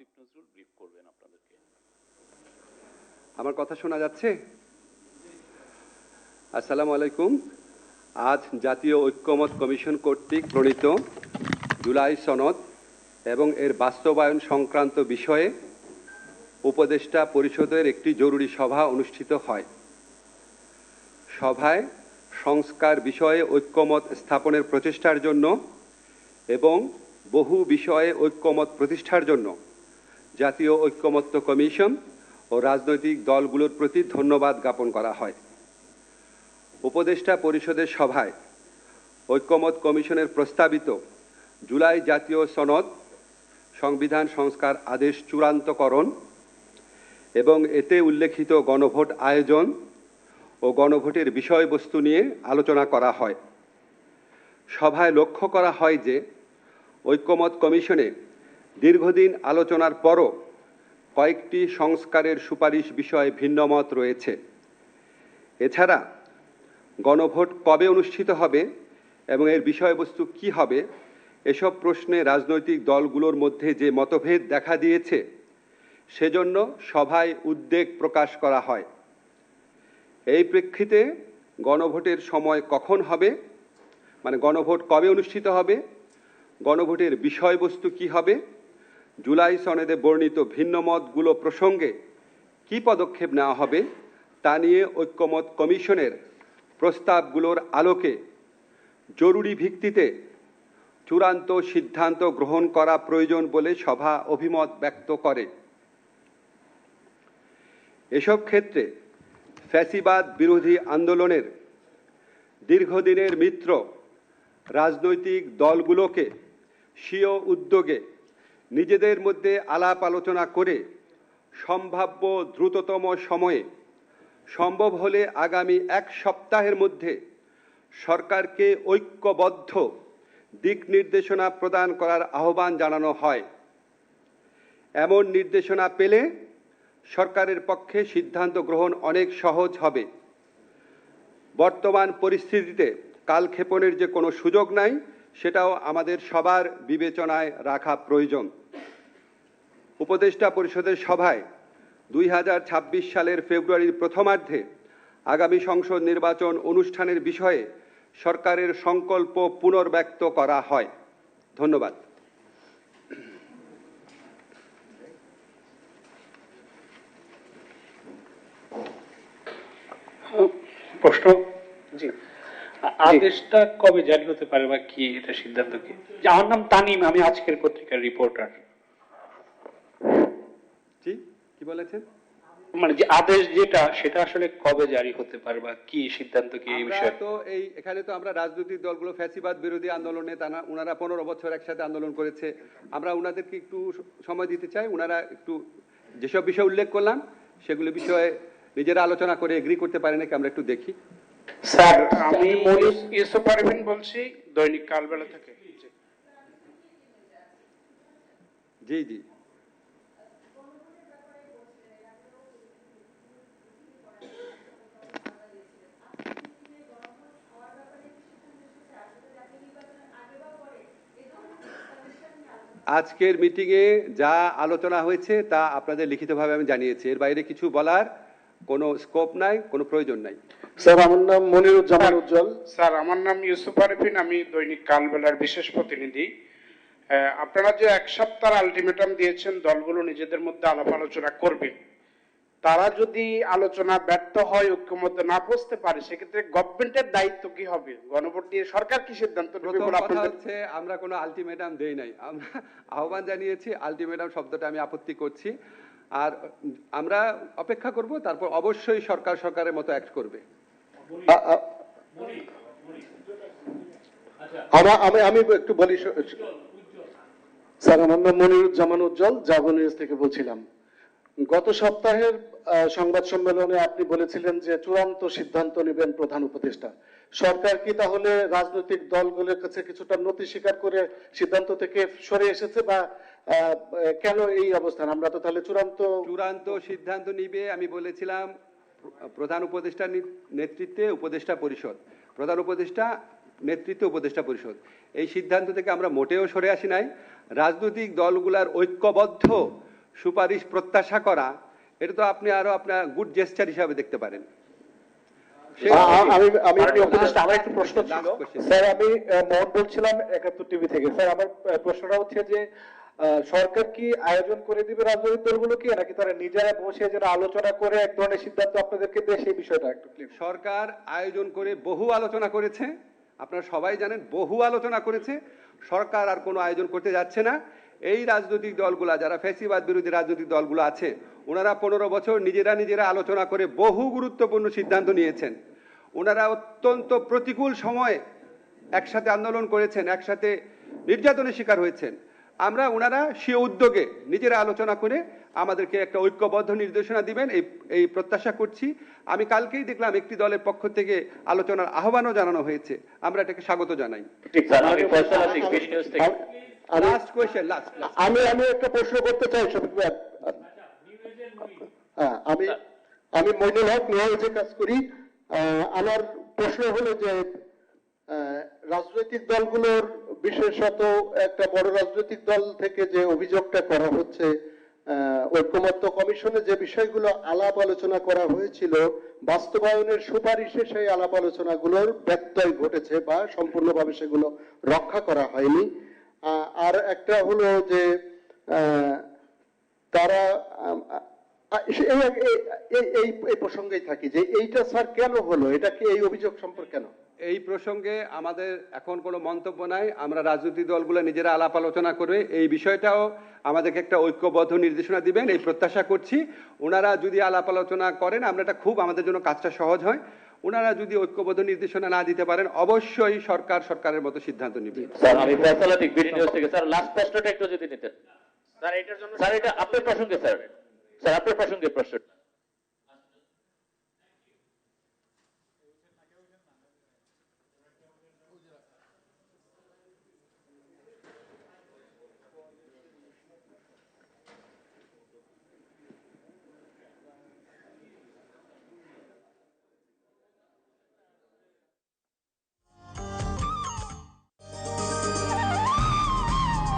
Nazrul brief করবেন আপনাদেরকে। আমার কথা শোনা যাচ্ছে? আসসালামু আলাইকুম। আজ জাতীয় ঐক্যমত কমিশন কর্তৃক প্রণীত জুলাই সনদ এবং এর বাস্তবায়ন সংক্রান্ত বিষয়ে উপদেষ্টা পরিষদের একটি জরুরি সভা অনুষ্ঠিত হয়। সভায় সংস্কার বিষয়ে ঐক্যমত স্থাপনের প্রচেষ্টার জন্য এবং বহু বিষয়ে ঐক্যমত প্রতিষ্ঠার জন্য জাতীয় ঐক্যমত্য কমিশন ও রাজনৈতিক দলগুলোর প্রতি ধন্যবাদ জ্ঞাপন করা হয়। উপদেষ্টা পরিষদের সভায় ঐক্যমত কমিশনের প্রস্তাবিত জুলাই জাতীয় সনদ, সংবিধান সংস্কার আদেশ চূড়ান্তকরণ এবং এতে উল্লেখিত গণভোট আয়োজন ও গণভোটের বিষয়বস্তু নিয়ে আলোচনা করা হয়। সভায় লক্ষ্য করা হয় যে ঐক্যমত কমিশনে দীর্ঘদিন আলোচনার পরও কয়েকটি সংস্কারের সুপারিশ বিষয়ে ভিন্নমত রয়েছে। এছাড়া গণভোট কবে অনুষ্ঠিত হবে এবং এর বিষয়বস্তু কি হবে, এসব প্রশ্নে রাজনৈতিক দলগুলোর মধ্যে যে মতভেদ দেখা দিয়েছে, সেজন্য সভায় উদ্বেগ প্রকাশ করা হয়। এই প্রেক্ষিতে গণভোটের সময় কখন হবে মানে গণভোট কবে অনুষ্ঠিত হবে, গণভোটের বিষয়বস্তু কি হবে জুলাই সনেদে বর্ণিত ভিন্নমতগুলো প্রসঙ্গে কি পদক্ষেপ নেওয়া হবে তা নিয়ে ঐক্যমত কমিশনের প্রস্তাবগুলোর আলোকে জরুরি ভিত্তিতে চূড়ান্ত সিদ্ধান্ত গ্রহণ করা প্রয়োজন বলে সভা অভিমত ব্যক্ত করে। এসব ক্ষেত্রে ফ্যাসিবাদ বিরোধী আন্দোলনের দীর্ঘদিনের মিত্র রাজনৈতিক দলগুলোকে স্বীয় উদ্যোগে নিজেদের মধ্যে আলাপ আলোচনা করে সম্ভাব্য দ্রুততম সময়ে সম্ভব হলে আগামী এক সপ্তাহের মধ্যে সরকারকে ঐক্যবদ্ধ দিক নির্দেশনা প্রদান করার আহ্বান জানানো হয়। এমন নির্দেশনা পেলে সরকারের পক্ষে সিদ্ধান্ত গ্রহণ অনেক সহজ হবে। বর্তমান পরিস্থিতিতে কালক্ষেপণের যে কোনো সুযোগ নাই, সেটাও আমাদের সবার বিবেচনায় রাখা প্রয়োজন। উপদেষ্টা পরিষদের সভায় দুই হাজার ছাব্বিশ সালের ফেব্রুয়ারির প্রথমার্ধে আগামী সংসদ নির্বাচন অনুষ্ঠানের বিষয়ে সরকারের সংকল্প পুনর্ব্যক্ত করা হয়। ধন্যবাদ। প্রশ্ন? জি। আদেশটা কবে জারি হতে পারে বা কি এটা সিদ্ধান্ত কি? আমার নাম তানিম আমি আজকের পত্রিকার রিপোর্টার। জি কি বলেছেন? মানে যে আদেশ যেটা সেটা আসলে কবে জারি হতে পারে বা কি সিদ্ধান্ত কি এই বিষয়ে? তো এই এখানে তো আমরা রাজনৈতিক দলগুলো ফ্যাসিবাদ বিরোধী আন্দোলনে তারা ওনারা পনেরো বছর একসাথে আন্দোলন করেছে। আমরা ওনাদেরকে একটু সময় দিতে চাই। ওনারা একটু যেসব বিষয় উল্লেখ করলাম সেগুলো বিষয়ে নিজেরা আলোচনা করে এগ্রি করতে পারে নাকি আমরা একটু দেখি। স্যার আমি ইউসুফ পারভিন বলছি দৈনিক কালবেলা থেকে। জি জি। আজকের মিটিংয়ে যা আলোচনা হয়েছে তা আপনাদের লিখিতভাবে আমি জানিয়েছি। এর বাইরে কিছু বলার কোনো স্কোপ নাই কোনো প্রয়োজন নাই। স্যার আমার নাম মনিরুজ্জামান উজ্জ্বল। স্যার আমার নাম ইউসুফ আরফিন আমি দৈনিক কালবেলার বিশেষ প্রতিনিধি। আহ, আপনারা যে এক সপ্তাহ আলটিমেটাম দিয়েছেন দলগুলো নিজেদের মধ্যে আলাপ আলোচনা করবে। তারা যদি আলোচনা ব্যর্থ হয় ঐক্যমত না পৌঁছতে পারে সেক্ষেত্রে গভর্নমেন্টের দায়িত্ব কি হবে? গণভোট নিয়ে সরকার কি সিদ্ধান্ত হচ্ছে আমরা কোনো আলটিমেটাম দেই নাই। আমরা আহ্বান জানিয়েছি আলটিমেটাম শব্দটা আমি আপত্তি করছি। আর আমরা অপেক্ষা করব তারপর অবশ্যই সরকার সরকারের মতো অ্যাক্ট করবে। আমি আমি একটু বলি স্যার আমার নাম মনিরুজ্জামান উজ্জ্বল জাগো নিউজ থেকে বলছিলাম। গত সপ্তাহের সংবাদ সম্মেলনে আপনি বলেছিলেন যে চূড়ান্ত সিদ্ধান্ত নেবেন প্রধান উপদেষ্টা। সরকার কি তাহলে রাজনৈতিক দলগুলোর কাছে কিছুটা নতি স্বীকার করে সিদ্ধান্ত থেকে সরে এসেছে বা কেন এই অবস্থান? আমরা তো তাহলে চূড়ান্ত চূড়ান্ত সিদ্ধান্ত নিবে, আমি বলেছিলাম, প্রধান উপদেষ্টার নেতৃত্বে উপদেষ্টা পরিষদ। প্রধান উপদেষ্টা নেতৃত্বে উপদেষ্টা পরিষদ। এই সিদ্ধান্ত থেকে আমরা মোটেও সরে আসি নাই। রাজনৈতিক দলগুলার ঐক্যবদ্ধ সুপারিশ প্রত্যাশা করা এটা তো আপনি আরও আপনার গুড জেস্টার হিসাবে দেখতে পারেন। আমি আমি আমার একটু প্রশ্ন ছিল। স্যার আমি মোহন বলছিলাম একাত্তর টিভি থেকে। স্যার আমার প্রশ্নটা হচ্ছে যে সরকার কি আয়োজন করে দিবে রাজনৈতিক দলগুলোকে নাকি তারা নিজেরা বসে যেন আলোচনা করে এক ধরনের সিদ্ধান্ত আপনাদেরকে দেয়? সেই বিষয়টা একটু সরকার আয়োজন করে বহু আলোচনা করেছে। আপনারা সবাই জানেন বহু আলোচনা করেছে। সরকার আর কোনো আয়োজন করতে যাচ্ছে না। এই রাজনৈতিক দলগুলা যারা ফ্যাসিবাদ বিরোধী রাজনৈতিক দলগুলো আছে ওনারা পনেরো বছর নিজেরা নিজেরা আলোচনা করে বহু গুরুত্বপূর্ণ সিদ্ধান্ত নিয়েছেন। ওনারা অত্যন্ত প্রতিকূল সময়ে একসাথে আন্দোলন করেছেন একসাথে নির্যাতনের শিকার হয়েছেন। আমরা ওনারা সে উদ্যোগে নিজেরা আলোচনা করে আমাদেরকে একটা ঐক্যবদ্ধ নির্দেশনা দিবেন এই এই প্রত্যাশা করছি। আমি কালকেই দেখলাম একটি দলের পক্ষ থেকে আলোচনার আহ্বানও জানানো হয়েছে। আমরা এটাকে স্বাগত জানাই। আমি ফয়সাল আতিক বিডি নিউজ থেকে। আম- আমি লাস্ট কোয়েশ্চেন লাস্ট লাস্ট আমি আমি একটা প্রশ্ন করতে চাই আমি আমি মইনুল হক কাজ করি আমার প্রশ্ন হলো যে রাজনৈতিক দলগুলোর বিশেষত একটা বড় রাজনৈতিক দল থেকে যে অভিযোগটা করা হচ্ছে আহ, ঐকমত্য কমিশনে যে বিষয়গুলো আলাপ আলোচনা করা হয়েছিল বাস্তবায়নের সুপারিশে সেই আলাপ আলোচনাগুলোর ব্যত্যয় ঘটেছে বা সম্পূর্ণভাবে সেগুলো রক্ষা করা হয়নি। আর একটা হলো যে তারা এই এই- এই- এই এই প্রসঙ্গেই থাকি যে এইটা স্যার কেন হলো? এটা কি এই অভিযোগ সম্পর্কে কেন? এই প্রসঙ্গে আমাদের এখন কোনো মন্তব্য নাই। আমরা রাজনৈতিক দলগুলো নিজেরা আলাপ আলোচনা করে এই বিষয়টাও আমাদেরকে একটা ঐক্যবদ্ধ নির্দেশনা দিবেন এই প্রত্যাশা করছি। ওনারা যদি আলাপ আলোচনা করেন আমরা এটা খুব আমাদের জন্য কাজটা সহজ হয়। ওনারা যদি ঐক্যবদ্ধ নির্দেশনা না দিতে পারেন অবশ্যই সরকার সরকারের মতো সিদ্ধান্ত নেবে। স্যার আমি ফয়সাল থেকে স্যার লাস্ট প্রশ্নটা একটু যদি নিতেন। স্যার এটার জন্য স্যার এটা আপনার প্রসঙ্গে স্যার। স্যার আপনার প্রসঙ্গে প্রশ্ন